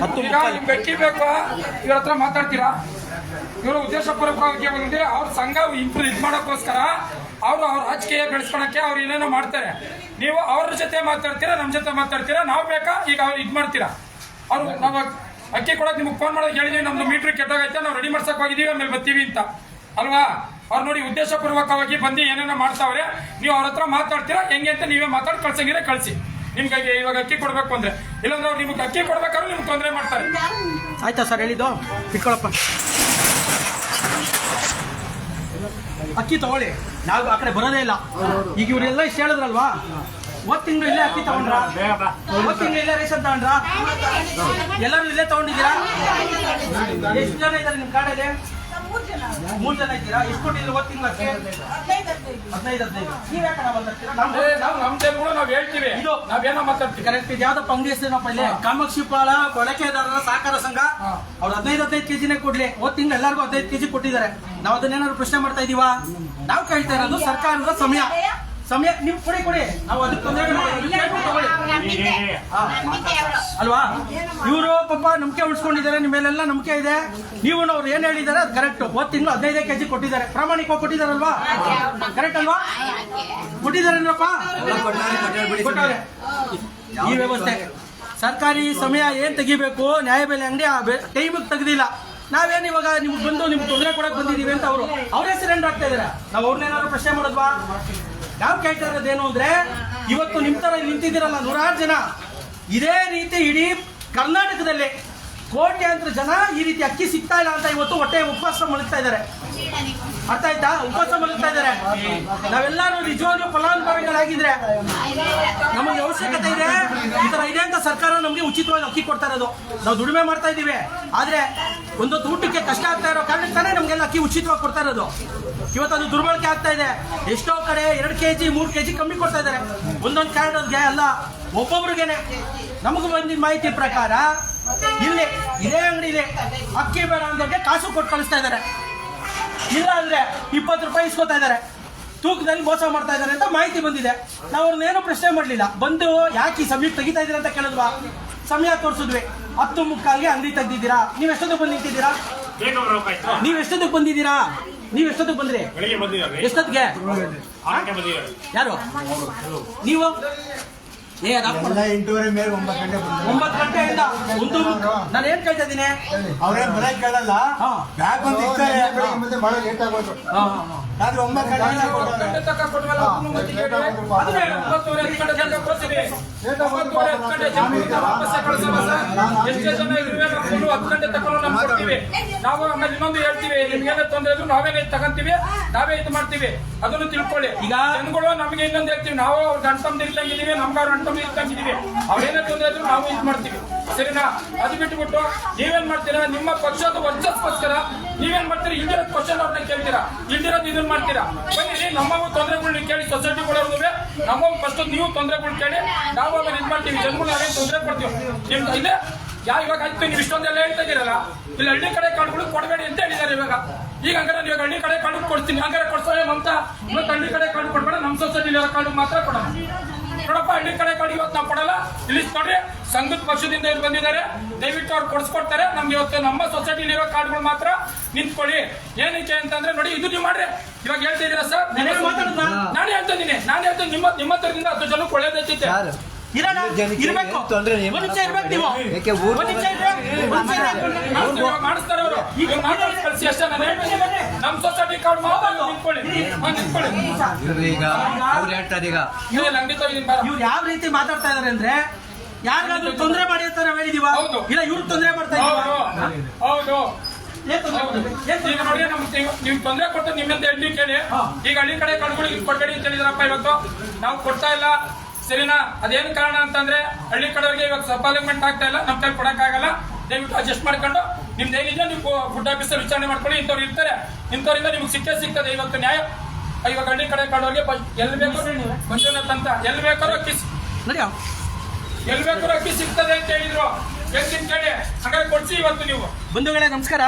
ಹತ್ತು ಈಗ ನಿಮ್ ಬೆಟ್ಟಿ ಬೇಕು, ಇವ್ರ ಹತ್ರ ಮಾತಾಡ್ತೀರಾ? ಇವರು ಉದ್ದೇಶಪೂರ್ವಕವಾಗಿ ಬಂದಿದೆ ಅವ್ರ ಸಂಘ ಇಂಪ್ರೂವ್ ಇದು ಮಾಡೋಕ್ಕೋಸ್ಕರ ಅವರು ಅವ್ರ ರಾಜಕೀಯ ಬೆಳೆಸ್ಕೊಳಕ್ಕೆ ಅವ್ರು ಏನೇನೋ ಮಾಡ್ತಾರೆ. ನೀವು ಅವ್ರ ಜೊತೆ ಮಾತಾಡ್ತೀರಾ ನಮ್ಮ ಜೊತೆ ಮಾತಾಡ್ತೀರಾ? ನಾವು ಬೇಕಾ? ಈಗ ಅವ್ರು ಇದು ಮಾಡ್ತೀರಾ? ಅವ್ರು ನಾವು ಅಕ್ಕಿ ಕೊಡೋಕೆ ನಿಮ್ಗೆ ಫೋನ್ ಮಾಡೋದು ಹೇಳಿದೀವಿ, ನಮ್ದು ಮೀಟ್ರ್ ಕೆಟ್ಟಾಗೈತೆ, ನಾವು ರೆಡಿ ಮಾಡ್ಸಕ್ ಹೋಗಿದೀವಿ, ಆಮೇಲೆ ಬರ್ತೀವಿ ಅಂತ. ಅಲ್ವಾ? ಅವ್ರು ನೋಡಿ ಉದ್ದೇಶಪೂರ್ವಕವಾಗಿ ಬಂದು ಏನೇನೋ ಮಾಡ್ತಾವ್ರೆ, ನೀವು ಅವ್ರ ಹತ್ರ ಮಾತಾಡ್ತೀರಾ, ಹೆಂಗೆ ಅಂತ ನೀವೇ ಮಾತಾಡಿ, ಕಳ್ಸಂಗಿದ್ರೆ ಕಳಿಸಿ. ನಿಮ್ಗೆ ಇವಾಗ ಅಕ್ಕಿ ಕೊಡ್ಬೇಕು ಅಂದ್ರೆ. ಇಲ್ಲಾಂದ್ರೆ ಅವ್ರು ನಿಮ್ಗೆ ಅಕ್ಕಿ ಕೊಡ್ಬೇಕಾದ್ರೆ ನಿಮ್ಗೆ ತೊಂದರೆ ಮಾಡ್ತಾರೆ. ಆಯ್ತಾ ಸರ್, ಹೇಳಿದ್ದು? ಇಟ್ಕೊಳಪ್ಪ. ಅಕ್ಕಿ ತಗೊಳ್ಳಿ. ನಾವು ಆ ಕಡೆ ಬರೋದೇ ಇಲ್ಲ. ಈಗ ಇವರೆಲ್ಲ ಇಷ್ಟು ಹೇಳಿದ್ರಲ್ವಾ? ಒಂದ್ ತಿಂಗಳು ಇಲ್ಲೇ ಅಕ್ಕಿ ತಗೊಂಡ್ರ? ಒಂದ್ ತಿಂಗಳು ಇಲ್ಲೇ ರೇಷನ್ ತಗೊಂಡ್ರ? ಎಲ್ಲರೂ ಇಲ್ಲೇ ತಗೊಂಡಿದ್ದೀರಾ? ಎಷ್ಟು ಜನ ಇದ್ದಾರೆ ನಿಮ್ ಕಾಡಲ್ಲಿ? ಮೂರ್ ಜನ ಇದ್ದೀರಾ? ಎಷ್ಟು ಕೊಟ್ಟಿದ್ರು ಗೊತ್ತಿಲ್ಲ ಹದಿನೈದು ಹದಿನೈದು ನೀವ್ ಯಾಕೆ ನಾವು ಮಾತಾಡ್ತೀರಾ? ನಾವು ನಮ್ ಜನಗಳು ನಾವ್ ಹೇಳ್ತೀವಿ. ಇದು- ನಾವೇನೋ ಮಾತಾಡ್ತೀವಿ. ಕರೆಕ್ಟ್ ಇದು ಯಾವ್ದಪ್ಪ ಅಂಗಡಿ ಹೆಸರೇನಪ್ಪ ಇಲ್ಲಿ? ಕಾಮಾಕ್ಷಿಪಾಳ ಬಳಕೆದಾರರ ಸಹಕಾರ ಸಂಘ. ಅವ್ರು ಹದಿನೈದು ಹದಿನೈದು ಕೆಜಿನೇ ಕೊಡ್ಲಿ. ಹೋದ್ ತಿಂಗಳು ಎಲ್ಲರಿಗೂ ಹದಿನೈದು ಕೆಜಿ ಕೊಟ್ಟಿದ್ದಾರೆ. ನಾವು ಅದನ್ನೇನಾದ್ರು ಪ್ರಶ್ನೆ ಮಾಡ್ತಾ ಇದೀವಾ? ನಾವು ಕೇಳ್ತಾ ಇರೋದು ಸರ್ಕಾರದ ಸಮಯ. ಸಮಯ ನೀವು ಕೊಡಿ ಕೊಡಿ. ನಾವು ಅದಕ್ಕೆ ತೊಂದರೆ ಅಲ್ವಾ? ಇವರು ಪಾಪ ನಂಬಿಕೆ ಉಳಿಸ್ಕೊಂಡಿದ್ದಾರೆ ನಿಮ್ಮ ಮೇಲೆಲ್ಲ ನಂಬಿಕೆ ಇದೆ. ನೀವು ಅವ್ರು ಏನ್ ಹೇಳಿದ್ದಾರೆ ಅದು ಕರೆಕ್ಟ್ ಹೋದ್ ತಿಂಗಳು ಹದಿನೈದೇ ಕೆಜಿ ಕೊಟ್ಟಿದ್ದಾರೆ. ಪ್ರಾಮಾಣಿಕವಾಗಿ ಕೊಟ್ಟಿದಾರಲ್ವಾ ಕರೆಕ್ಟ್ ಅಲ್ವಾ? ಕೊಟ್ಟಿದ್ದಾರೇನಪ್ಪ ಕೊಟ್ಟವ್ರೆ. ಈ ವ್ಯವಸ್ಥೆ. ಸರ್ಕಾರಿ ಸಮಯ ಏನ್ ತೆಗಿಬೇಕು? ನ್ಯಾಯಬೆಲೆ ಅಂಗಡಿ ಆ ಟೈಮಿಗೆ ತೆಗ್ದಿಲ್ಲ. ನಾವೇನ್ ಇವಾಗ ನಿಮ್ಗೆ ಬಂದು ನಿಮ್ಗೆ ತೊಂದರೆ ಕೊಡಕ್ ಬಂದಿದೀವಿ ಅಂತ ಅವರು. ಅವರೇ ಹೆಸರು ಆಗ್ತಾ ಇದಾರೆ ನಾವು ಅವ್ರನ್ನೇನಾದ್ರು ಪ್ರಶ್ನೆ ಮಾಡೋದ್ವಾ? ನಾವು ಕೇಳ್ತಾ ಇರೋದೇನು ಅಂದ್ರೆ, ಇವತ್ತು ನಿಮ್ ತರ ನಿಂತಿದ್ದೀರಲ್ಲ ನೂರಾರು ಜನ. ಇದೇ ರೀತಿ ಇಡೀ ಕರ್ನಾಟಕದಲ್ಲಿ ಕೋಟ್ಯಾಂತರ ಜನ ಈ ರೀತಿ ಅಕ್ಕಿ ಸಿಗ್ತಾ ಇಲ್ಲ ಅಂತ ಇವತ್ತು ಹೊಟ್ಟೆ ಉಪವಾಸ ಮಲಗ್ತಾ ಇದ್ದಾರೆ. ಅರ್ಥ ಆಯ್ತಾ? ಉಪವಾಸ ಮಲಗ್ತಾ ಇದ್ದಾರೆ. ನಾವೆಲ್ಲರೂ ನಿಜವಾಗ್ಲೂ ಫಲಾನುಭವಿಗಳಾಗಿದ್ರೆ ನಮಗೆ ಅವಶ್ಯಕತೆ ಇದೆ. ಈ ತರ ಇದೆ ಅಂತ ಸರ್ಕಾರ ನಮಗೆ ಉಚಿತವಾಗಿ ಅಕ್ಕಿ ಕೊಡ್ತಾ ಇರೋದು. ನಾವು ದುಡಿಮೆ ಮಾಡ್ತಾ ಇದೀವಿ ಆದ್ರೆ ಒಂದೊಂದು ಊಟಕ್ಕೆ ಕಷ್ಟ ಆಗ್ತಾ ಇರೋ ಕಾರಣಕ್ಕೆ ತಾನೇ ನಮಗೆಲ್ಲ ಅಕ್ಕಿ ಉಚಿತವಾಗಿ ಕೊಡ್ತಾ ಇರೋದು. ಇವತ್ತು ಅದು ದುರ್ಬಳಕೆ ಆಗ್ತಾ ಇದೆ. ಎಷ್ಟೋ ಕಡೆ ಎರಡು ಕೆ ಜಿ ಮೂರು ಕೆಜಿ ಕಮ್ಮಿ ಕೊಡ್ತಾ ಇದಾರೆ ಒಂದೊಂದು ಕಾರ್ಡ್ಗೆ ಅಲ್ಲ, ಒಬ್ಬೊಬ್ರಿಗೇನೆ. ನಮಗೂ ಬಂದಿದ್ದ ಮಾಹಿತಿ ಪ್ರಕಾರ, ಇಲ್ಲಿ ಇದೇ ಅಂಗಡಿಲಿ ಅಕ್ಕಿ ಬೇಡ ಅಂದವ್ರಿಗೆ ಕಾಸು ಕೊಟ್ಟು ಕಳಿಸ್ತಾ ಇದ್ದಾರೆ. ಇಲ್ಲ ಅಂದ್ರೆ ಇಪ್ಪತ್ತು ರೂಪಾಯಿ ಇಸ್ಕೋತಾ ಇದ್ದಾರೆ. ತೂಕದಲ್ಲಿ ಮೋಸ ಮಾಡ್ತಾ ಇದ್ದಾರೆ ಅಂತ ಮಾಹಿತಿ ಬಂದಿದೆ. ನಾವು ಅವ್ರನ್ನೇನು ಪ್ರಶ್ನೆ ಮಾಡಲಿಲ್ಲ. ಬಂದು ಯಾಕೆ ಈ ಸಮಯಕ್ಕೆ ತೆಗಿತಾ ಇದ್ದೀರಾ ಅಂತ ಕೇಳಿದ್ವಾ? ಸಮಯ ತೋರಿಸಿದ್ವಿ. ಹತ್ತು ಮುಕ್ಕಾಲ್ಗೆ ಅಂಗಡಿ ತೆಗ್ದಿದ್ದೀರಾ? ನೀವು ಎಷ್ಟೊತ್ತಿಗೆ ಬಂದು ನಿಂತಿದ್ದೀರಾ? ನೀವು ಎಷ್ಟೊತ್ತಿಗೆ ಬಂದಿದ್ದೀರಾ? ನೀವು ಎಷ್ಟೊತ್ತಿಗೆ ಬಂದ್ರಿ? ಎಷ್ಟೊತ್ತಿಗೆ? ಯಾರು? ನೀವು? ಎಂಟೂವರೆ ಮೇಲೆ ಒಂಬತ್ತು ಗಂಟೆ ಒಂಬತ್ತು ಗಂಟೆಯಿಂದ ಒಂದು ನಾನು ಏನ್ ಕೇಳ್ತಾ ಇದ್ದೀನಿ? ಅವ್ರೇನ್ ಬರಕ್ ಕೇಳಲ್ಲ? ಹಾ. ಬ್ಯಾಗ್ ಇರ್ತಾರೆ. ಲೇಟ್ ಆಗೋದು ರಾತ್ರಿ ಒಂಬತ್ತು ಗಂಟೆ ಗಂಟೆ. ಒಂಬತ್ತುವರೆ ಗಂಟೆ ತನಕ ಕೊಡ್ತೀವಿ. ಒಂಬತ್ತುವರೆ ಹತ್ತು ಗಂಟೆ ಜನ ವಾಪಸ್ಸೇ ಕಳ್ಸಲ್ಲ ಸರ್. ಎಷ್ಟೇ ಜನ ಇರುವೆ ನಾವು ಹತ್ತು ಗಂಟೆ ತಗೊಂಡು ನಮ್ಗೆ ಕೊಡ್ತೀವಿ. ನಾವು ಆಮೇಲೆ ಇನ್ನೊಂದು ಹೇಳ್ತೀವಿ ನಿಮ್ಗೇನೇ ತೊಂದರೆ ಇದ್ರು ನಾವೇನೇ ತಗೊಂತೀವಿ ನಾವೇ ಇದು ಮಾಡ್ತೀವಿ. ಅದನ್ನು ತಿಳ್ಕೊಳ್ಳಿ. ಈಗ ಜನಗಳು ನಮಗೆ ಇನ್ನೊಂದು ಹೇಳ್ತೀವಿ ನಾವು ಅವ್ರ ಗಂಟಂದು ಇದ್ದಂಗಿದೀವಿ ನಮ್ಗೆ ಅವ್ರ ಗಂಟಂದು ಇರ್ತಂಗಿದ್ದೀವಿ ಅವ್ರೇನೇ ತೊಂದರೆ ಇದ್ರು ನಾವು ಇದು ಮಾಡ್ತೀವಿ. ಸರಿನಾ? ಅದು ಬಿಟ್ಬಿಟ್ಟು ನೀವೇನ್ ಮಾಡ್ತೀರಾ? ನಿಮ್ಮ ಪಕ್ಷದ ವರ್ಷಕ್ಕೋಸ್ಕರ ನೀವೇನ್ ಮಾಡ್ತೀರಾ? ಇಲ್ದಿರೋದ್ ಕ್ವಶನ್ ಅವ್ರನ್ನ ಕೇಳ್ತೀರಾ? ಇಲ್ದಿರೋದ್ ಇದನ್ನ ಮಾಡ್ತೀರಾ? ಬನ್ನಿ ನಮ್ಮವು ತೊಂದರೆಗಳನ್ನ ಕೇಳಿ ಸೊಸೈಟಿಗಳವ್ರಿಗೆ ನಮ್ಮವ್ ಫಸ್ಟ್ ನೀವು ತೊಂದರೆಗಳು ಕೇಳಿ ನಾವು ಅದನ್ನ ಇದು ಮಾಡ್ತೀವಿ. ಜನಗಳು ನಾವೇನು ತೊಂದರೆ ಕೊಡ್ತೀವಿ ನಿಮ್ದು ಇದೆ? ಯಾ ಇವಾಗ ಆಯ್ತು ನೀವು ಇಷ್ಟೊಂದೆಲ್ಲ ಹೇಳ್ತಾ ಇದ್ದೀರಲ್ಲ? ಇಲ್ಲಿ ಹಳ್ಳಿ ಕಡೆ ಕಾರ್ಡ್ಗಳು ಕೊಡಬೇಡಿ ಅಂತ ಹೇಳಿದ್ದಾರೆ ಇವಾಗ. ಈಗ ಹಂಗಾರೆ ನೀವು ಹಳ್ಳಿ ಕಡೆ ಕಾರ್ಡ್ ಕೊಡ್ತೀನಿ. ಹಂಗಾರೆ ಕೊಡ್ಸೋ ಮಮತಾ ಇವತ್ತು ಹಳ್ಳಿ ಕಡೆ ಕಾರ್ಡ್ ಕೊಡ್ಬೇಡ ನಮ್ಮ ಸೊಸೈಟಿ ಕಾರ್ಡ್ ಮಾತ್ರ ಕೊಡೋಣ ನೋಡಪ್ಪ ಹಳ್ಳಿ ಕಡೆ ಕಾರ್ಡ್ ಇವತ್ತು ನಾವು ಕೊಡಲ್ಲ. ಇಲ್ಲಿ ನೋಡ್ರಿ ಸಂಘದ ಪಕ್ಷದಿಂದ ಇವ್ರು ಬಂದಿದ್ದಾರೆ. ದಯವಿಟ್ಟು ಅವ್ರು ಕೊಡಿಸ್ಕೊಡ್ತಾರೆ. ನಮ್ಗೆ ಇವತ್ತು ನಮ್ಮ ಸೊಸೈಟಿಲಿ ಇರೋ ಕಾರ್ಡ್ಗಳು ಮಾತ್ರ ನಿಂತ್ಕೊಳ್ಳಿ. ಏನಕ್ಕೆ ಅಂತಂದ್ರೆ ನೋಡಿ ಇದು ನೀವು ಮಾಡ್ರಿ. ಇವಾಗ ಹೇಳ್ತಾ ಇದೀರಾ ಸರ್? ನಾನು ಹೇಳ್ತಾ ಇದ್ದೀನಿ. ನಾನು ಹೇಳ್ತೀನಿ ನಿಮ್ಮ ನಿಮ್ಮ ತರದಿಂದ ಹತ್ತು ಜನಕ್ಕೆ ಒಳ್ಳೇದೈತಿ. ಇರ್ಬೇಕು ತೊಂದ್ರೆ. ಒಂದ್ ನಿಮಿಷ ಇರ್ಬೇಕು ನೀವು. ಊರು- ಒಂದ್ ನಿಮಿಷ ಇರ್ರಿ. ಒಂದ್ ನಿಮಿಷ ಇರ್ರಿ. ಮಾಡಿಸ್ತಾರೆ ಅವರು. ಈಗ ಮಾತಾಡಿ ಕಳಿಸಿ ಅಷ್ಟೇ ನಾನು. ಹೇಳ್ತೀನಿ ನಮ್ಮ ಸೊಸೈಟಿ ಕಾರ್ಡ್ ನಿಂತ್ಕೊಳ್ಳಿ. ಈಗ. ಅವ್ರು ಹೇಳ್ತಾರೆ ಈಗ. ಇವ್ರು ಯಾವ ರೀತಿ ಮಾತಾಡ್ತಾ ಇದಾರೆ ಅಂದ್ರೆ ಯಾರಿಗಾದ್ರೂ ತೊಂದರೆ ಮಾಡಿ ಅಂತ ನಾವ್ ಹೇಳಿದೀವ. ಇಲ್ಲ ಇವ್ರು ತೊಂದರೆ ಮಾಡ್ತಾ ಹೌದು. ಇದೀವ ಹೌದು. ನೋಡಿ ನಮ್ಗೆ ನೀವು- ತೊಂದರೆ ಕೊಟ್ಟು ನಿಮ್ಮಿಂದ ಎಲ್ಲಿ ಕೇಳಿ. ಈಗ ಹಳ್ಳಿ ಕಡೆ ಕಳ್ಗಳಿಗೆ ಕೊಡ್ಬೇಡಿ ಅಂತ ಹೇಳಿದ್ರಪ್ಪ ಇವತ್ತು. ನಾವು ಕೊಡ್ತಾ ಇಲ್ಲ. ಸರಿನಾ? ಅದೇನು ಕಾರಣ ಅಂತಂದ್ರೆ ಹಳ್ಳಿ ಕಡೆಯವರಿಗೆ ಇವಾಗ ಸಪಾಲಿಮೆಂಟ್ ಆಗ್ತಾ ಇಲ್ಲ ನಮ್ಮ ಕೈ ಕೊಡಕ್ಕಾಗಲ್ಲ ದಯವಿಟ್ಟು ಅಡ್ಜಸ್ಟ್ ಮಾಡ್ಕೊಂಡು ನಿಮ್ದು ಏನಿದೆ ನೀವು ಫುಡ್ ಆಫೀಸರ್ ವಿಚಾರಣೆ ಮಾಡ್ಕೊಳ್ಳಿ. ಇಂಥವ್ರು ಇರ್ತಾರೆ. ಇಂಥವ್ರಿಂದ ನಿಮ್ಗೆ ಸಿಕ್ಕೇ ಸಿಗ್ತದೆ ಇವತ್ತು ನ್ಯಾಯ. ಇವಾಗ ಹಳ್ಳಿ ಕಡೆ ಕಾಡೋರಿಗೆ ಎಲ್ಲಿ ಬೇಕಾದ್ರೂ ಮಂಜುನಾಥ್ ಅಂತ. ಎಲ್ಲಿ ಬೇಕಾದ್ರೂ ಅಕ್ಕಿ ಎಲ್ಲಿ ಬೇಕಾದ್ರೂ ಅಕ್ಕಿ ಸಿಗ್ತದೆ ಅಂತ ಹೇಳಿದ್ರು. ಎಲ್ಲಿ ಕೇಳಿ. ಹಾಗಾಗಿ ಕೊಡ್ಸಿ ಇವತ್ತು ನೀವು. ಬಂಧುಗಳೇ ನಮಸ್ಕಾರ.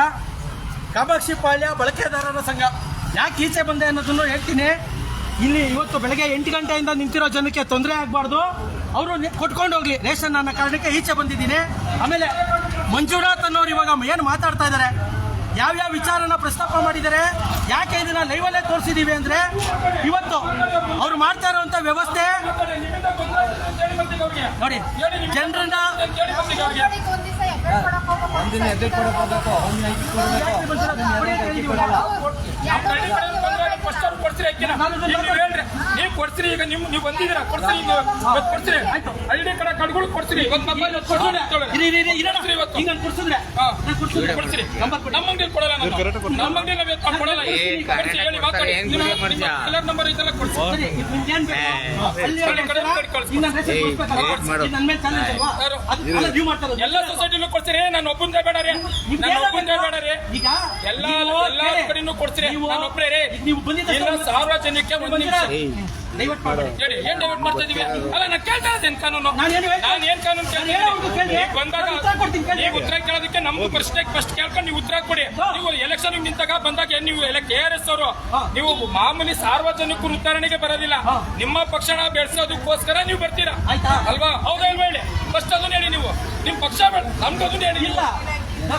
ಕಾಮಾಕ್ಷಿ ಪಾಳ್ಯ ಬಳಕೆದಾರರ ಸಂಘ. ಯಾಕೆ ಈಚೆ ಬಂದೆ ಅನ್ನೋದನ್ನು ಹೇಳ್ತೀನಿ. ಇಲ್ಲಿ ಇವತ್ತು ಬೆಳಗ್ಗೆ ಎಂಟು ಗಂಟೆಯಿಂದ ನಿಂತಿರೋ ಜನಕ್ಕೆ ತೊಂದರೆ ಆಗಬಾರ್ದು. ಅವರು ಕೊಟ್ಕೊಂಡು ಹೋಗ್ಲಿ. ರೇಷನ್ ಅನ್ನೋ ಕಾರಣಕ್ಕೆ ಈಚೆ ಬಂದಿದ್ದೀನಿ. ಆಮೇಲೆ ಮಂಜುನಾಥ್ ಅನ್ನೋರು ಇವಾಗ ಏನು ಮಾತಾಡ್ತಾ ಇದ್ದಾರೆ ಯಾವ್ಯಾವ ವಿಚಾರನ ಪ್ರಸ್ತಾಪ ಮಾಡಿದ್ದಾರೆ? ಯಾಕೆ ಇದನ್ನ ಲೈವಲ್ಲೇ ತೋರಿಸಿದೀವಿ ಅಂದ್ರೆ ಇವತ್ತು ಅವ್ರು ಮಾಡ್ತಾ ಇರುವಂತ ವ್ಯವಸ್ಥೆ. ನೋಡಿ ಜನರನ್ನ ಅವ್ರು ಕೊಡ್ಸ್ರಿ ಅಕ್ಕಿನ. ಈಗ ನೀವು ಹೇಳ್ರಿ. ನೀವು ಕೊಡ್ಸ್ರಿ ಈಗ ನಿಮ್ ನೀವು ಬಂದಿದ್ದೀರ? ಕೊಡ್ಸ್ರಿ ಈಗ ಇವತ್ತು ಕೊಡ್ಸ್ರಿ. ಹಳ್ಳಿ ಕಡೆ ಕಡ್ಗಳು ಕೊಡ್ಸ್ರಿ. ಇವತ್ತು ಕೊಡ್ಸಿದ್ರೆ ನಂಬರ್ ಕೊಡಿ. ನಮ್ಮ ಅಂಗಡಿಯಲ್ಲಿ ಕೊಡಲ್ಲ ನಾನು. ನಮ್ಮ ಅಂಗಡಿಯಲ್ಲಿ ನಾವು ಎತ್ಕೊಂಡು ಕೊಡಲ್ಲ. ಹೇಳಿ ಮಾತಾಡಿ. ನಿಮ್ಮ ಕಲರ್ ನಂಬರ್ ಇದೆಲ್ಲ ಎಲ್ಲ ಸೊಸೈಟಿನೂ ಕೊಡ್ಸಿರಿ. ನಾನು ಒಬ್ಬಂದೇ ಬೇಡ ರೀ. ಒಬ್ಬಂದ್ರೆ ನಾನು ಏನೋ ಒಬ್ಬಂದೇ ಬೇಡ ರೀ. ಈಗ ಎಲ್ಲ ಎಲ್ಲ. ಕಡೆನೂ ಕೊಡ್ಸಿರಿ. ನೀವು- ನಾನು ಒಬ್ಬರೇ ರೀ. ನೀವು ಬಂದಿದ್ದ ಇಲ್ಲ ಸಾರ್ವಜನಿಕ ಒಂದು ನಿಮಿಷ. ದಯವಿಟ್ಟು ಮಾಡಬೇಡಿ ಹೇಳಿ ಏನ್ ಡೈವರ್ಟ್ ಮಾಡ್ತಾ ಇದೀವಿ? ಅಲ್ಲ ನಾನು ಕೇಳ್ತಾ ಇದ್ದೇನೆ ಕಾನೂನು. ನಾನು ಏನು ನಾನು ಏನ್ ಕಾನೂನು ಕೇಳಿ. ಈಗ ಬಂದಾಗ ಉತ್ತರ ಕೊಡ್ತೀನಿ, ನೀವು ಉತ್ತರ ಕೇಳೋದಕ್ಕೆ ನಮ್ಗೂ ಪ್ರಶ್ನೆ ಫಸ್ಟ್ ಕೇಳ್ಕೊಂಡು ನೀವು ಉತ್ತರ ಕೊಡಿ. ನೀವು ಎಲೆಕ್ಷನ್ ನಿಂತಾಗ ಬಂದಾಗ ಏನ್ ನೀವು ಕೆ ಆರ್ ಎಸ್ ಅವರು? ನೀವು ಮಾಮೂಲಿ ಸಾರ್ವಜನಿಕರು ಉತ್ತರಣೆಗೆ ಬರೋದಿಲ್ಲ. ನಿಮ್ಮ ಪಕ್ಷನ ಬೆಳೆಸೋದಕ್ಕೋಸ್ಕರ ನೀವು ಬರ್ತೀರಾ? ಅಲ್ವಾ? ಹೌದಾ ಇಲ್ವಾ ಹೇಳಿ? ಫಸ್ಟ್ ಅದನ್ನ ಹೇಳಿ ನೀವು. ನಿಮ್ ಪಕ್ಷ ಬೇಡ ನಮ್ಗೆ ಅದನ್ನ ಹೇಳಿ ಇಲ್ಲ.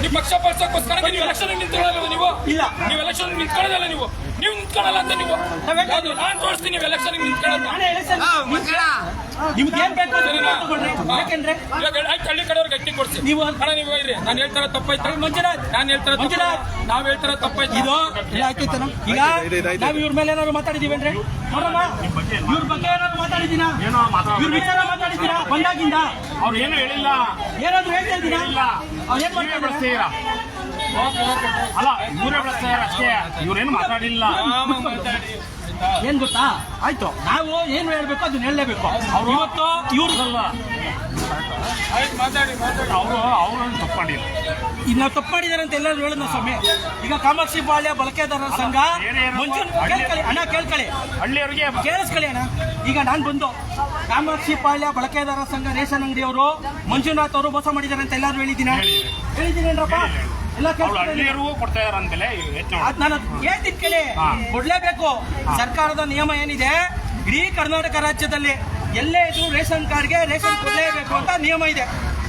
ನಿಮ್ ಪಕ್ಷ ಬಳಸೋಕ್ಕೋಸ್ಕರ ನೀವು ಎಲೆಕ್ಷನ್ ನಿಂತ್ಕೊಳ್ಳಲ್ಲ ನೀವು? ಇಲ್ಲ. ನೀವು ಎಲೆಕ್ಷನ್ ನಿಂತ್ಕೊಳ್ಳೋದಲ್ಲ ನೀವು? ನೀವು ನಿಂತ್ಕೊಳ್ಳಲ್ಲ ಅಂತ ನೀವು. ನಾನು ತೋರಿಸ್ತೀನಿ ನೀವು ಎಲೆಕ್ಷನ್ ನಿಂತ್ಕೊಳ್ಳೋದು. ನಿಮ್ಗೆ ಏನ್ ಬೇಕು ಅಂತ ಸರಿನಾ? ತಗೊಳ್ರಿ ಯಾಕೆಂದ್ರೆ? ಇವಾಗ ಆಯ್ತು ಹಳ್ಳಿ ಕಡೆಯವ್ರಿಗೆ ಅಕ್ಕಿ ಕೊಡ್ಸಿ. ನೀವು ಅಣ್ಣ ನೀವು ಇರಿ ನಾನು ಹೇಳ್ತಾರ ತಪ್ಪಾಯ್ತು? ಮಂಜುನಾಥ್. ನಾನು ಹೇಳ್ತಾರ ಮಂಜುನಾಥ್. ನಾವ್ ಹೇಳ್ತಾರ ತಪ್ಪಾಯ್ತು? ಇದು ಆಯ್ತೈತೇನೋ? ಈಗ ನಾವ್ ಇವ್ರ ಮೇಲೆ ಏನಾದ್ರು ಮಾತಾಡಿದೀವೇನ್ರಿ ನೋಡಮ್ಮ ಇವ್ರ ಬಗ್ಗೆ ಏನಾದ್ರು ಮಾತಾಡಿದೀನಾ? ಇವ್ರ ವಿಚಾರ ಮಾತಾಡಿದ್ದೀರಾ ಬಂದಾಗಿಂದ? ಅವ್ರು ಏನು ಹೇಳಿಲ್ಲ. ಏನಾದ್ರು ಹೇಳ್ತಾ ಇದ್ದೀರಾ ಇಲ್ಲ. ಅವ್ರು ಏನ್ ಮಾಡ್ತಾ ಅಲ್ಲ ಇವರೇ ಬಳಸ್ತಾರ ಅಷ್ಟೇ. ಇವ್ರೇನು ಮಾತಾಡಿಲ್ಲ. ಏನ್ ಗೊತ್ತಾ? ಆಯ್ತು. ನಾವು ಏನು ಹೇಳ್ಬೇಕು ಅದನ್ನ ಹೇಳಲೇಬೇಕು. ಅವ್ರು ಇವತ್ತು ಇವ್ರು ಅಲ್ಲ ಆಯ್ತು ಮಾತಾಡಿ ಮಾತಾಡಿ. ಅವರು ಅವ್ರನ್ನ ತಪ್ಕೊಂಡಿಲ್ಲ ಈಗ ನಾವು ತಪ್ಪು ಮಾಡಿದಾರೆ ಅಂತ ಎಲ್ಲರೂ ಹೇಳಿದ್ನ ಸ್ವಾಮಿ. ಈಗ ಕಾಮಾಕ್ಷಿ ಬಾಳ್ಯ ಬಳಕೆದಾರರ ಸಂಘ ಮಂಜು ಕೇಳ್ಕೊಳ್ಳಿ ಅಣ್ಣ ಕೇಳ್ಕೊಳ್ಳಿ. ಹಳ್ಳಿಯವರಿಗೆ ಕೇಳಿಸ್ಕೊಳ್ಳಿ ಅಣ್ಣ. ಈಗ ನಾನು ಬಂದು ಕಾಮಾಕ್ಷಿ ಪಾಳ್ಯ ಬಳಕೆದಾರರ ಸಂಘ ರೇಷನ್ ಅಂಗಡಿಯವರು ಮಂಜುನಾಥ್ ಅವರು ಮೋಸ ಮಾಡಿದ್ದಾರೆ ಅಂತ ಎಲ್ಲರೂ ಹೇಳಿದ್ದೀನಿ? ಹೇಳಿದ್ದೀನೇನ್ರಪ್ಪ? ಎಲ್ಲ ಹಳ್ಳಿಯರಿಗೂ ಕೊಡ್ತಾ ಇದಾರೆ ಅಂದ್ಮೇಲೆ ಹೆಚ್ಚು ಅದ್ ನಾನು ಹೇಳ್ತೀನಿ ಕೇಳಿ. ಹಾ. ಕೊಡ್ಲೇಬೇಕು. ಸರ್ಕಾರದ ನಿಯಮ ಏನಿದೆ? ಇಡೀ ಕರ್ನಾಟಕ ರಾಜ್ಯದಲ್ಲಿ ಎಲ್ಲೇ ಇದ್ರು ರೇಷನ್ ಕಾರ್ಡ್ಗೆ ರೇಷನ್ ಕೊಡ್ಲೇಬೇಕು ಅಂತ ನಿಯಮ ಇದೆ.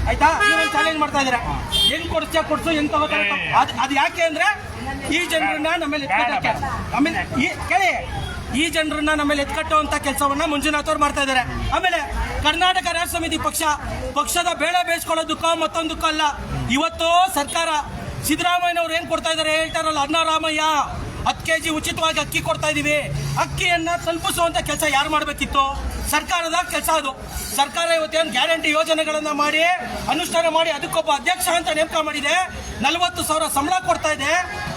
ಆಯ್ತಾ? ನೀವೊಂದು ಚಾಲೆಂಜ್ ಮಾಡ್ತಾ ಇದ್ದೀರಾ? ಹೆಂಗ್ ಕೊಡ್ಸ್ಯಾ ಕೊಡ್ಸು ಹೆಂಗ್ ತಗೋತಾರೆ ತಗೋ. ಅದ್ ಅದು ಯಾಕೆ ಅಂದ್ರೆ ಈ ಜನರನ್ನ ನಮ್ಮಲ್ಲಿ ಎತ್ಕಟ್ಟಕ್ಕೆ ಆಮೇಲೆ ಈ ಕೇಳಿ. ಈ ಜನರನ್ನ ನಮ್ಮಲ್ಲಿ ಎತ್ಕಟ್ಟುವಂತ ಕೆಲಸವನ್ನ ಮಂಜುನಾಥ್ ಅವ್ರು ಮಾಡ್ತಾ ಇದ್ದಾರೆ. ಆಮೇಲೆ ಕರ್ನಾಟಕ ರಾಷ್ಟ್ರ ಸಮಿತಿ ಪಕ್ಷ ಪಕ್ಷದ ಬೇಳೆ ಬೇಯಿಸ್ಕೊಳ್ಳೋದಕ್ಕೋ ಮತ್ತೊಂದಕ್ಕೂ ಅಲ್ಲ. ಇವತ್ತು ಸರ್ಕಾರ ಸಿದ್ದರಾಮಯ್ಯನವ್ರು ಏನ್ ಕೊಡ್ತಾ ಇದ್ದಾರೆ ಹೇಳ್ತಾರಲ್ಲ ಅಣ್ಣಾರಾಮಯ್ಯ ಹತ್ತು ಕೆ ಜಿ ಉಚಿತವಾಗಿ ಅಕ್ಕಿ ಕೊಡ್ತಾ ಇದೀವಿ. ಅಕ್ಕಿಯನ್ನ ತಲುಪಿಸುವಂತ ಕೆಲಸ ಯಾರು ಮಾಡಬೇಕಿತ್ತು? ಸರ್ಕಾರದ ಕೆಲಸ ಅದು. ಸರ್ಕಾರ ಇವತ್ತೇನು ಗ್ಯಾರಂಟಿ ಯೋಜನೆಗಳನ್ನ ಮಾಡಿ, ಅನುಷ್ಠಾನ ಮಾಡಿ, ಅದಕ್ಕೊಬ್ಬ ಅಧ್ಯಕ್ಷ ಅಂತ ನೇಮಕ ಮಾಡಿದೆ. ನಲವತ್ತು ಸಾವಿರ ಸಂಬಳ ಕೊಡ್ತಾ ಇದೆ.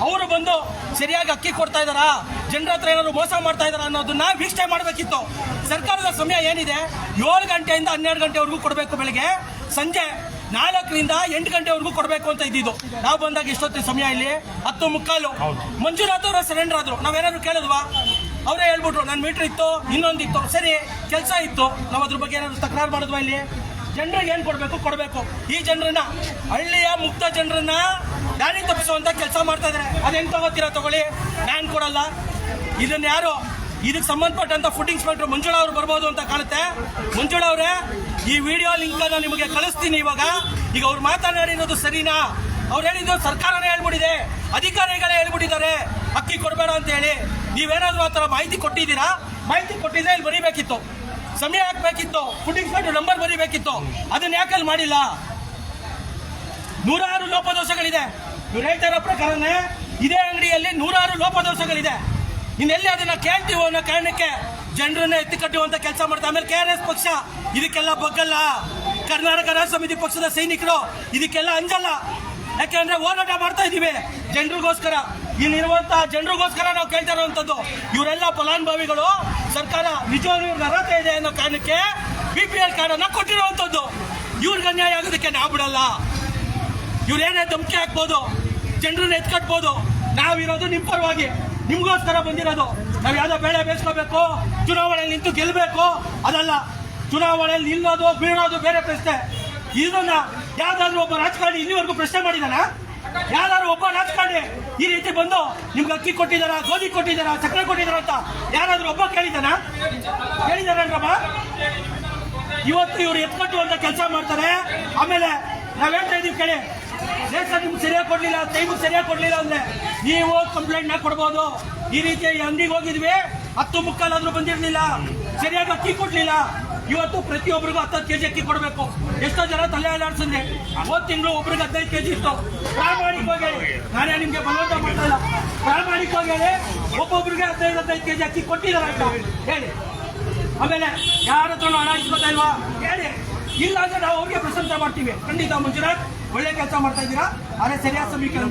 ಅವರು ಬಂದು ಸರಿಯಾಗಿ ಅಕ್ಕಿ ಕೊಡ್ತಾ ಇದ್ದಾರಾ ಜನರ ಹತ್ರ ಏನಾದ್ರು ಮೋಸ ಮಾಡ್ತಾ ಇದಾರ ಅನ್ನೋದನ್ನ ವೀಕ್ಷಣೆ ಮಾಡಬೇಕಿತ್ತು. ಸರ್ಕಾರದ ಸಮಯ ಏನಿದೆ? ಏಳು ಗಂಟೆಯಿಂದ ಹನ್ನೆರಡು ಗಂಟೆವರೆಗೂ ಕೊಡಬೇಕು ಬೆಳಗ್ಗೆ. ಸಂಜೆ ನಾಲ್ಕರಿಂದ ಎಂಟು ಗಂಟೆವರೆಗೂ ಕೊಡಬೇಕು ಅಂತ ಇದ್ದಿದ್ದು. ನಾವು ಬಂದಾಗ ಎಷ್ಟೊತ್ತಿನ ಸಮಯ ಇಲ್ಲಿ? ಹತ್ತು ಮುಕ್ಕಾಲು. ಮಂಜುನಾಥ್ ಅವರ ಸರೆಂಡರ್ ಆದ್ರು. ನಾವೇನಾದ್ರು ಕೇಳಿದ್ವಾ? ಅವರೇ ಹೇಳ್ಬಿಟ್ರು ನನ್ನ ಮೀಟರ್ ಇತ್ತು ಇನ್ನೊಂದಿತ್ತು. ಸರಿ ಕೆಲಸ ಇತ್ತು. ನಾವು ಅದ್ರ ಬಗ್ಗೆ ಏನಾದ್ರು ತಕರಾರು ಮಾಡಿದ್ವಾ ಇಲ್ಲಿ? ಜನರಿಗೆ ಏನು ಕೊಡಬೇಕು? ಕೊಡಬೇಕು. ಈ ಜನರನ್ನ ಹಳ್ಳಿಯ ಮುಕ್ತ ಜನರನ್ನ ದಾರಿ ತಪ್ಪಿಸುವಂತ ಕೆಲಸ ಮಾಡ್ತಾ ಇದ್ದಾರೆ ಅದೇನು ತಗೋತೀರಾ ತಗೊಳ್ಳಿ? ನಾನು ಕೊಡಲ್ಲ. ಇದನ್ನ ಯಾರು ಇದಕ್ಕೆ ಸಂಬಂಧಪಟ್ಟಂತ ಫುಡ್ ಇನ್ಸ್ಪೆಕ್ಟರ್ ಮಂಜುಳ ಅವರು ಬರ್ಬೋದು ಅಂತ ಕಾಣುತ್ತೆ. ಮಂಜುಳ ಅವರೇ, ಈ ವಿಡಿಯೋ ಲಿಂಕ್ ಅನ್ನ ನಿಮಗೆ ಕಳಿಸ್ತೀನಿ ಇವಾಗ. ಈಗ ಅವ್ರು ಮಾತನಾಡಿರೋದು ಸರಿನಾ? ಅವ್ರು ಹೇಳಿದ್ರು ಸರ್ಕಾರನೇ ಹೇಳ್ಬಿಟ್ಟಿದೆ. ಅಧಿಕಾರಿಗಳೇ ಹೇಳ್ಬಿಟ್ಟಿದ್ದಾರೆ. ಅಕ್ಕಿ ಕೊಡಬೇಡ ಅಂತ ಹೇಳಿ. ನೀವೇನಾದ್ರೂ ಆ ಥರ ಮಾಹಿತಿ ಕೊಟ್ಟಿದ್ದೀರಾ? ಮಾಹಿತಿ ಕೊಟ್ಟಿದ್ರೆ ಇಲ್ಲಿ ಬರೀಬೇಕಿತ್ತು. ಸಮಯ ಹಾಕ್ಬೇಕಿತ್ತು. ಫುಡ್ ಇನ್ಸ್ಪೆಕ್ಟರ್ ನಂಬರ್ ಬರೀಬೇಕಿತ್ತು. ಅದನ್ನ ಯಾಕಲ್ಲಿ ಮಾಡಿಲ್ಲ? ನೂರಾರು ಲೋಪದೋಷಗಳಿದೆ. ಇವ್ರು ಹೇಳ್ತಾರ ಪ್ರಕಾರನೇ ಇದೇ ಅಂಗಡಿಯಲ್ಲಿ ನೂರಾರು ಲೋಪದೋಷಗಳಿದೆ. ಇನ್ನೆಲ್ಲಿ ಅದನ್ನ ಕೇಳ್ತೀವೋ ಅನ್ನೋ ಕಾರಣಕ್ಕೆ ಜನರನ್ನ ಎತ್ತಿ ಕಟ್ಟುವಂತ ಕೆಲಸ ಮಾಡ್ತಾರೆ. ಆಮೇಲೆ ಕೆ ಆರ್ ಎಸ್ ಪಕ್ಷ, ಇದಕ್ಕೆಲ್ಲ ಬಗ್ಗಲ್ಲ. ಕರ್ನಾಟಕ ರಾಜ್ಯ ಸಮಿತಿ ಪಕ್ಷದ ಸೈನಿಕರು, ಇದಕ್ಕೆಲ್ಲ ಅಂಜಲ್ಲ. ಯಾಕೆಂದ್ರೆ ಹೋರಾಟ ಮಾಡ್ತಾ ಇದೀವಿ ಜನರಿಗೋಸ್ಕರ, ಇಲ್ಲಿರುವಂತ ಜನರಿಗೋಸ್ಕರ ನಾವು ಕೇಳ್ತಾ ಇರುವಂತದ್ದು. ಇವರೆಲ್ಲ ಫಲಾನುಭವಿಗಳು, ಸರ್ಕಾರ ನಿಜವಾಗ್ಲೂ ಅರ್ಹತೆ ಇದೆ ಅನ್ನೋ ಕಾರಣಕ್ಕೆ ಬಿ ಪಿ ಎಲ್ ಕಾರ್ಡ್ ಅನ್ನ ಕೊಟ್ಟಿರುವಂತದ್ದು. ಇವ್ರಿಗೆ ಅನ್ಯಾಯ ಆಗೋದಕ್ಕೆ ನಾವು ಬಿಡಲ್ಲ. ಇವ್ರೇನೇ ಧಮಕಿ ಹಾಕ್ಬೋದು, ಜನರನ್ನ ಎತ್ಕಟ್ಬೋದು ನಾವಿರೋದು ನಿಮ್ಮ ಪರವಾಗಿ. ನಿಮ್ಗೋಸ್ಕರ ಬಂದಿರೋದು. ನಾವು ಯಾವ್ದೋ ಬೇಳೆ ಬೇಯಿಸ್ಕೋಬೇಕು ಚುನಾವಣೆಯಲ್ಲಿ ನಿಂತು ಗೆಲ್ಲಬೇಕು ಅದಲ್ಲ ಚುನಾವಣೆಯಲ್ಲಿ ನಿಲ್ಲೋದು, ಬೀಳೋದು ಬೇರೆ ಪ್ರಶ್ನೆ. ಇದನ್ನ ಯಾವ್ದಾದ್ರು ಒಬ್ಬ ರಾಜಕಾರಣಿ ಇಲ್ಲಿವರೆಗೂ ಪ್ರಶ್ನೆ ಮಾಡಿದಾನ? ಯಾರು ಒಬ್ಬ ರಾಜಕಾರಣಿ ಈ ರೀತಿ ಬಂದು ನಿಮ್ಗೆ ಅಕ್ಕಿ ಕೊಟ್ಟಿದಾರ, ಗೋಧಿ ಕೊಟ್ಟಿದಾರ, ಸಕ್ಕರೆ ಕೊಟ್ಟಿದಾರ ಅಂತ ಯಾರಾದ್ರೂ ಒಬ್ಬ ಕೇಳಿದಾನ? ಕೇಳಿದಾರಲ್ರಮ್ಮ ಇವತ್ತು ಇವರು ಎತ್ಕೊಟ್ಟು ಅಂತ ಕೆಲಸ ಮಾಡ್ತಾರೆ. ಆಮೇಲೆ ನಾವ್ ಹೇಳ್ತಾ ಇದೀವಿ ಕೇಳಿ. ರೇಷನ್ ನಿಮ್ಗೆ ಸರಿಯಾಗಿ ಕೊಡ್ಲಿಲ್ಲ ಟೈಮಿಗೆ ಸರಿಯಾಗಿ ಕೊಡ್ಲಿಲ್ಲ ಅಂದ್ರೆ ನೀವು ಕಂಪ್ಲೇಂಟ್ ನಾ ಕೊಡ್ಬೋದು. ಈ ರೀತಿ ಅಂಗಡಿಗೆ ಹೋಗಿದ್ವಿ, ಹತ್ತು ಮುಕ್ಕಾಲಾದರೂ ಬಂದಿರಲಿಲ್ಲ, ಸರಿಯಾಗಿ ಅಕ್ಕಿ ಕೊಡ್ಲಿಲ್ಲ. ಇವತ್ತು ಪ್ರತಿಯೊಬ್ಬರಿಗೂ ಹತ್ತತ್ತು ಕೆಜಿ ಅಕ್ಕಿ ಕೊಡಬೇಕು. ಎಷ್ಟೋ ಜನ ತಲೆ ಅಲ್ಲಾಡ್ಸಿದ್ರೆ. ಅವತ್ತು ತಿಂಗಳು ಒಬ್ರಿಗೆ ಹದಿನೈದು ಕೆಜಿ ಇತ್ತು. ಪ್ರಾಮಾಣಿಕವಾಗಿ ನಾನೇ ನಿಮ್ಗೆ ಬಲವಂತ ಮಾಡ್ತಾ ಇಲ್ಲ. ಪ್ರಾಮಾಣಿಕವಾಗಿ ಹೇಳಿ, ಒಬ್ಬೊಬ್ರಿಗೆ ಹದಿನೈದು ಹದಿನೈದು ಕೆಜಿ ಅಕ್ಕಿ ಕೊಟ್ಟಿದ್ದಾರೆ ಅಂತ ಹೇಳಿ. ಆಮೇಲೆ ಯಾರ ಹತ್ರ ಹಣ ಇಸ್ಕೊತಾ ಇಲ್ವಾ? ಹೇಳಿ. ಇಲ್ಲ ಅಂದ್ರೆ ನಾವು ಅವ್ರಿಗೆ ಪ್ರಶಂಸೆ ಮಾಡ್ತೀವಿ. ಖಂಡಿತ ಮಂಜುನಾಥ್ ಒಳ್ಳೆ ಕೆಲಸ ಮಾಡ್ತಾ ಇದ್ದೀರಾ? ಅರೆ ಸರಿಯಾದ ಸಮೀಕರಣ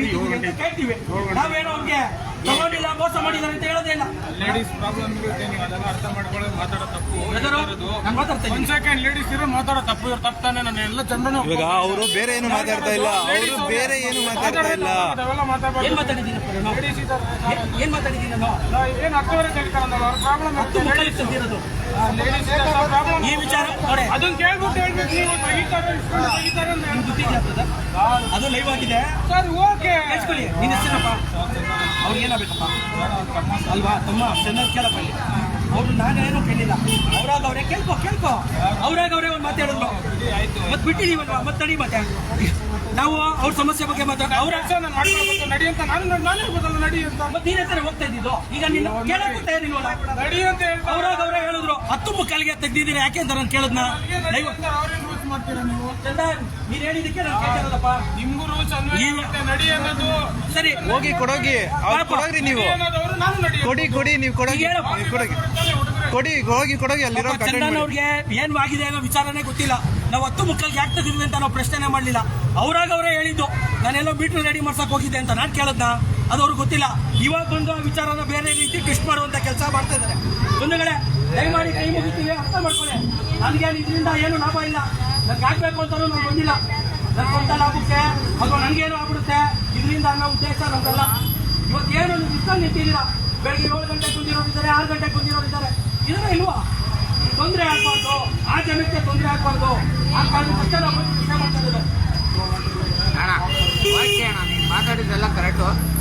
ಕೇಳ್ತೀವಿ. ನಾವೇನೋ ಅವ್ರಿಗೆ ತಗೊಂಡಿಲ್ಲ ಮೋಸ ಮಾಡಿದ್ದಾರೆ ಅಂತ ಹೇಳೋದೇ ಇಲ್ಲ. ಲೇಡೀಸ್ ಪ್ರಾಬ್ಲಮ್ ಇರುತ್ತೆ ನೀವು ಅದೆಲ್ಲ ಅರ್ಥ ಮಾಡ್ಕೊಳ್ಳೋದು ಮಾತಾಡೋ ತಪ್ಪು ಬ್ರದರು, ನಾನು ಮಾತಾಡ್ತಾ ಒಂದ್ ಇದ್ದೀನಿ ಸೆಕೆಂಡ್ ಲೇಡೀಸ್ ಇರೋ ಮಾತಾಡೋ ತಪ್ಪು ಇವ್ರು ತಪ್ಪಾನೆ ನಾನು ಎಲ್ಲ ಜನರನ್ನು ಇವಾಗ ಅವರು ಬೇರೆ ಏನು ಮಾತಾಡ್ತಾ ಇಲ್ಲ? ಅವರು ಬೇರೆ ಏನು ಮಾತಾಡ್ತಾ ಇಲ್ಲ? ಅವೆಲ್ಲ ಮಾತಾಡ್ಬಾರ್ದು ಏನ್ ಮಾತಾಡಿದ್ದೀನಪ್ಪ ನಾನು ಲೇಡೀಸ್ ಇದ್ದಾರೆ ಏನ್- ಏನ್ ಮಾತಾಡಿದ್ದೀನಿ ನಾನು ಏನ್ ಹತ್ತುವರೆ ತೆಗಿತಾರಲ್ಲ ಅವ್ರ ಪ್ರಾಬ್ಲಮ್ ಹತ್ತು ಮುಖ ತಂದಿರೋದು ಲೇಡೀಸ್ ಪ್ರಾಬ್ಲಮ್ ಈ ವಿಚಾರ ನೋಡಿ. ಅದನ್ನ ಕೇಳ್ಬಿಟ್ಟು ಹೇಳ್ಬೇಕು ನೀವು ತೆಗಿತಾರೆ ಇಸ್ಕೊಂಡು ತೆಗಿತಾರೆ ಅಂತ ನಿಮ್ಗೆ ಗೊತ್ತಿದ್ಯಾ? ಅದು? ಲೈವ್ ಆಗಿದೆ. Sir okay. ಕೇಳಿಸ್ಕೊಳ್ಳಿ. ನಿನ್ನ ಹೆಸರಪ್ಪ ಅವ್ರಿಗೆ ಅಲ್ವಾ? ತಮ್ಮ ಚೆನ್ನಾಗಿ ಕೇಳಪ್ಪ ಇಲ್ಲಿ. ಅವ್ರು ನಾನೇನು ಕೇಳಿಲ್ಲ. ಅವ್ರಾಗ ಅವರೇ ಕೇಳ್ಕೊ. ಕೇಳ್ಕೊ ಅವ್ರಾಗ ಅವರೇ ಒಂದು ಮಾತಾಡಿದ್ರು ಮತ್ತೆ ಬಿಟ್ಟಿದೀವಲ್ವಾ ಮತ್ತೆ ನಡಿ ಮತ್ತೆ. ನಾವು ಅವ್ರ ಸಮಸ್ಯೆ ಬಗ್ಗೆ ಮಾತಾಡ ಅವ್ರ ನಾನು ಮಾಡ್ಕೊಳ್ಬೇಕು ನಡಿ ಅಂತ ನಾನು ನಾನೇ ಹೇಳ್ಬೋದಲ್ಲ ನಡಿ ಅಂತ. ಮತ್ತೆ ನೀನ್ ಹತ್ರ ಹೋಗ್ತಾ ಇದ್ದಿದ್ದು? ಈಗ ನಿನ್ನ ಕೇಳಕ್ಕೂ ತಯಾರಿಲ್ವಲ್ಲ ನಡಿ ಅಂತ ಅವ್ರಾಗ ಅವರೇ ಹೇಳಿದ್ರು ಹತ್ತು ಮುಕ್ಕಾಲಿಗೆ ತೆಗ್ದಿದ್ದೀನಿ ಯಾಕೆ ಅಂತ ನಾನು ಕೇಳಿದ್ನ? ಮಾಡ್ತೀರಾ ನೀವು? ನೀನ್ ಹೇಳಿದಕ್ಕೆ ನಾನು ಕೇಳ್ತಿರೋದಪ್ಪ ನಿಮ್ಗೂ ರೂಲ್ಸ್ ಅನ್ವಯ ಆಗುತ್ತೆ ನಡಿ ಅನ್ನೋದು. ಸರಿ ಹೋಗಿ ಕೊಡೋಗಿ. ಅವ್ರು ಕೊಡೋಗ್ರಿ ನೀವು. ಅನ್ನೋದವ್ರು ನಾನು ನಡಿ ಕೊಡಿ ಕೊಡಿ ನೀವು ಕೊಡೋಗಿ. ಹೇಳಪ್ಪ. ನೀವು ಕೊಡೋಗಿ. ಕೊಡಿ ಹೋಗಿ ಕೊಡೋಗಿ ಅಲ್ಲಿರೋ ಪಾಪ ಚಂದನ್ ಅವ್ರಿಗೆ ಏನ್ ಆಗಿದೆ ಅನ್ನೋ ವಿಚಾರನೇ ಗೊತ್ತಿಲ್ಲ. ನಾವು ಹತ್ತು ಮಕ್ಕಳಿಗೆ ಯಾಕೆ ತೆಗೆದ್ವಿ ಅಂತ ನಾವು ಪ್ರಶ್ನೆ ಮಾಡಲಿಲ್ಲ. ಅವ್ರಾಗ ಅವರೇ ಹೇಳಿದ್ದು ನಾನೆಲ್ಲೋ ಮೀಟರ್ ರೆಡಿ ಮಾಡ್ಸಕ್ ಹೋಗಿದ್ದೆ ಅಂತ ನಾನು ಕೇಳದ್ನ? ಅದು ಅವ್ರಿಗೆ ಗೊತ್ತಿಲ್ಲ. ಇವಾಗ ಬಂದು ಆ ವಿಚಾರನ ಬೇರೆ ರೀತಿ ಟ್ವಿಸ್ಟ್ ಮಾಡುವಂತ ಕೆಲಸ ಮಾಡ್ತಾ ಇದ್ದಾರೆ. ಬಂಧುಗಳೇ ದಯಮಾಡಿ ಕೈ ಮುಗಿತೀವಿ ಅರ್ಥ ಮಾಡ್ಕೊಳ್ಳಿ. ನನಗೇನು ಇದರಿಂದ ಏನು ಲಾಭ ಇಲ್ಲ. ನನ್ಗೆ ಆಗ್ಬೇಕು ಅಂತಾನು ನಾನು ಬಂದಿಲ್ಲ. ನನ್ನ ಸ್ವಂತ ಆಗುತ್ತೆ. ಅಥವಾ ನನಗೇನು ಆಗ್ಬಿಡುತ್ತೆ. ಇದರಿಂದ ಅನ್ನೋ ಉದ್ದೇಶ ನಮ್ದಲ್ಲ. ಇವತ್ತೇನು ನೀವು ಇಷ್ಟ ನಿಂತಿದ್ದೀರಾ? ಬೆಳಗ್ಗೆ ಏಳು ಗಂಟೆಗೆ ಕುಂದಿರೋರಿದ್ದಾರೆ, ಆರು ಗಂಟೆಗೆ ಕುಂದಿರೋರಿದ್ದಾರೆ. ಇದನ್ನ ಇಲ್ವಾ? ತೊಂದರೆ ಆಗ್ಬಾರ್ದು. ಆ ಜನಕ್ಕೆ ತೊಂದರೆ ಆಗ್ಬಾರ್ದು. ಆ ಕಾರಣಕ್ಕಷ್ಟೇ ಪ್ರಶ್ನೆ ಮಾಡ್ತಾ ಇದ್ದಾರೆ ನೀನು ಮಾತಾಡಿದ್ದೆಲ್ಲ ಕರೆಕ್ಟು